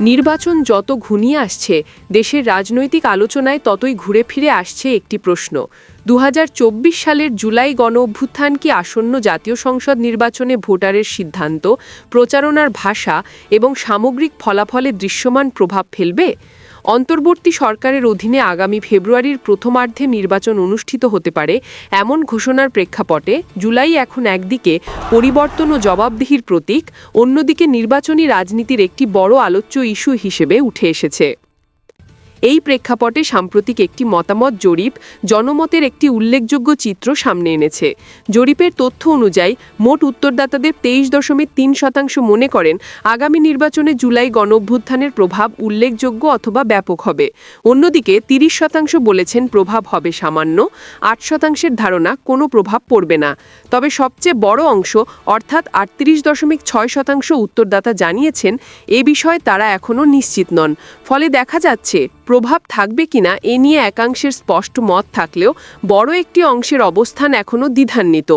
নির্বাচন যত ঘুনিয়ে আসছে, দেশের রাজনৈতিক আলোচনায় ততই ঘুরে ফিরে আসছে একটি প্রশ্ন। দু হাজার চব্বিশ সালের জুলাই গণ অভ্যুত্থান কি আসন্ন জাতীয় সংসদ নির্বাচনে ভোটারের সিদ্ধান্ত, প্রচারণার ভাষা এবং সামগ্রিক ফলাফলে দৃশ্যমান প্রভাব ফেলবে? অন্তর্বর্তী সরকারের অধীনে আগামী ফেব্রুয়ারির প্রথমার্ধে নির্বাচন অনুষ্ঠিত হতে পারে এমন ঘোষণার প্রেক্ষাপটে জুলাই এখন একদিকে পরিবর্তন ও জবাবদিহির প্রতীক, অন্যদিকে নির্বাচনী রাজনীতির একটি বড় আলোচ্য ইস্যু হিসেবে উঠে এসেছে। এই প্রেক্ষাপটে সাম্প্রতিক একটি মতামত জরিপ, জনমতের একটি উল্লেখযোগ্য চিত্র সামনে এনেছে। জরিপের তথ্য অনুযায়ী, মোট উত্তরদাতাদের তেইশ দশমিক তিন শতাংশ মনে করেন, আগামী নির্বাচনে জুলাই গণঅভ্যুত্থানের প্রভাব উল্লেখযোগ্য অথবা ব্যাপক হবে। অন্যদিকে, তিরিশ শতাংশ বলেছেন প্রভাব হবে সামান্য, আট শতাংশের ধারণা কোনো প্রভাব পড়বে না। তবে সবচেয়ে বড় অংশ, অর্থাৎ আটত্রিশ দশমিক ছয় শতাংশ উত্তরদাতা জানিয়েছেন, এ বিষয়ে তারা এখনও নিশ্চিত নন। ফলে দেখা যাচ্ছে প্রভাব থাকবে কিনা এ নিয়ে একাংশের স্পষ্ট মত থাকলেও বড় একটি অংশের অবস্থান এখনও দ্বিধান্বিত।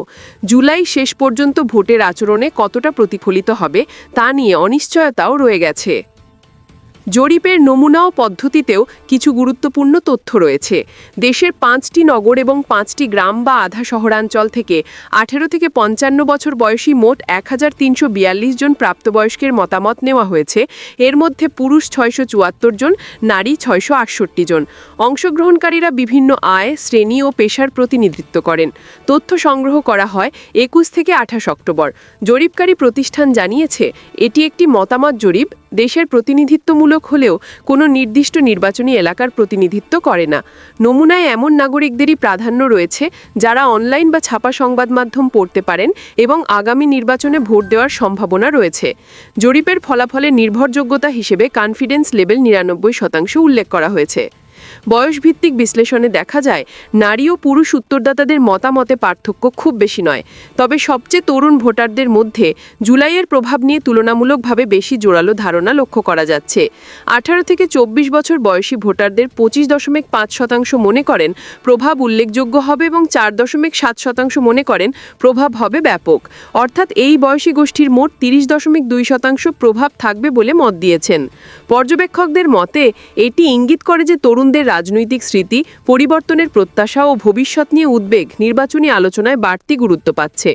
জুলাই শেষ পর্যন্ত ভোটের আচরণে কতটা প্রতিফলিত হবে তা নিয়ে অনিশ্চয়তাও রয়ে গেছে। জরিপের নমুনা ও পদ্ধতিতেও কিছু গুরুত্বপূর্ণ তথ্য রয়েছে। দেশের পাঁচটি নগর এবং পাঁচটি গ্রাম বা আধা শহরাঞ্চল থেকে আঠেরো থেকে পঞ্চান্ন বছর বয়সী মোট এক হাজার তিনশো বিয়াল্লিশ জন প্রাপ্তবয়স্কের মতামত নেওয়া হয়েছে। এর মধ্যে পুরুষ ছয়শো চুয়াত্তর জন, নারী ছয়শো আটষট্টি জন। অংশগ্রহণকারীরা বিভিন্ন আয়, শ্রেণি ও পেশার প্রতিনিধিত্ব করেন। তথ্য সংগ্রহ করা হয় একুশ থেকে আঠাশ অক্টোবর। জরিপকারী প্রতিষ্ঠান জানিয়েছে, এটি একটি মতামত জরিপ দেশের প্রতিনিধিত্বমূলক হলেও কোনো নির্দিষ্ট নির্বাচনী এলাকার প্রতিনিধিত্ব করে না। নমুনায় এমন নাগরিকদেরই প্রাধান্য রয়েছে যারা অনলাইন বা ছাপা সংবাদ মাধ্যম পড়তে পারেন এবং আগামী নির্বাচনে ভোট দেওয়ার সম্ভাবনা রয়েছে। জরিপের ফলাফলে নির্ভরযোগ্যতা হিসেবে কনফিডেন্স লেভেল নিরানব্বই শতাংশ উল্লেখ করা হয়েছে। বয়সভিত্তিক বিশ্লেষণে দেখা যায়, নারী ও পুরুষ উত্তরদাতাদের মতামতে পার্থক্য খুব বেশি নয়। তবে সবচেয়ে তরুণ ভোটারদের মধ্যে জুলাইয়ের প্রভাব নিয়ে তুলনামূলকভাবে বেশি জোরালো ধারণা লক্ষ্য করা যাচ্ছে। আঠারো থেকে চব্বিশ বছর বয়সী ভোটারদের পঁচিশ দশমিক পাঁচ শতাংশ মনে করেন প্রভাব উল্লেখযোগ্য হবে এবং চার দশমিক সাত শতাংশ মনে করেন প্রভাব হবে ব্যাপক। অর্থাৎ এই বয়সী গোষ্ঠীর মোট তিরিশ দশমিক দুই শতাংশ প্রভাব থাকবে বলে মত দিয়েছেন। পর্যবেক্ষকদের মতে, এটি ইঙ্গিত করে যে তরুণদের রাজনৈতিক স্মৃতি, পরিবর্তনের প্রত্যাশা ও ভবিষ্যৎ নিয়ে উদ্বেগ নির্বাচনী আলোচনায় বাড়তি গুরুত্ব পাচ্ছে।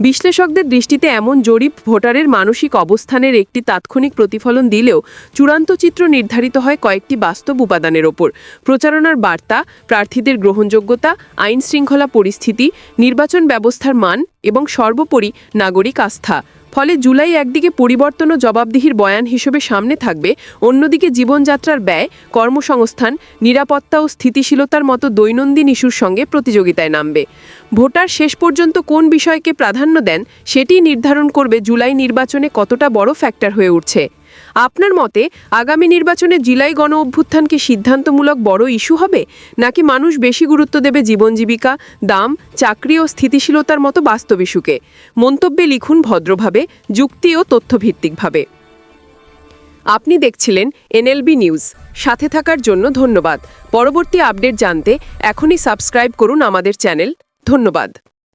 বিশ্লেষকদের দৃষ্টিতে এমন জরিপ ভোটারের মানসিক অবস্থানের একটি তাৎক্ষণিক প্রতিফলন দিলেও চূড়ান্ত চিত্র নির্ধারিত হয় কয়েকটি বাস্তব উপাদানের ওপর। প্রচারণার বার্তা, প্রার্থীদের গ্রহণযোগ্যতা আইন শৃঙ্খলা পরিস্থিতি, নির্বাচন ব্যবস্থার মান এবং সর্বোপরি নাগরিক আস্থা। ফলে জুলাই একদিকে পরিবর্তন ও জবাবদিহির বয়ান হিসেবে সামনে থাকবে, অন্যদিকে জীবনযাত্রার ব্যয়, কর্মসংস্থান, নিরাপত্তা ও স্থিতিশীলতার মতো দৈনন্দিন ইস্যুর সঙ্গে প্রতিযোগিতায় নামবে। ভোটার শেষ পর্যন্ত কোন বিষয়কে প্রাধান্য দেন সেটি নির্ধারণ করবে জুলাই নির্বাচনে কতটা বড় ফ্যাক্টর হয়ে উঠছে। আপনার মতে আগামী নির্বাচনে জুলাই গণ অভ্যুত্থানকে সিদ্ধান্তমূলক বড় ইস্যু হবে? নাকি মানুষ বেশি গুরুত্ব দেবে জীবন জীবিকা দাম, চাকরি ও স্থিতিশীলতার মতো বাস্তব ইস্যুকে? মন্তব্যে লিখুন ভদ্রভাবে, যুক্তি ও তথ্যভিত্তিকভাবে। আপনি দেখছিলেন এনএলবি নিউজ। সাথে থাকার জন্য ধন্যবাদ। পরবর্তী আপডেট জানতে এখনই সাবস্ক্রাইব করুন আমাদের চ্যানেল। ধন্যবাদ।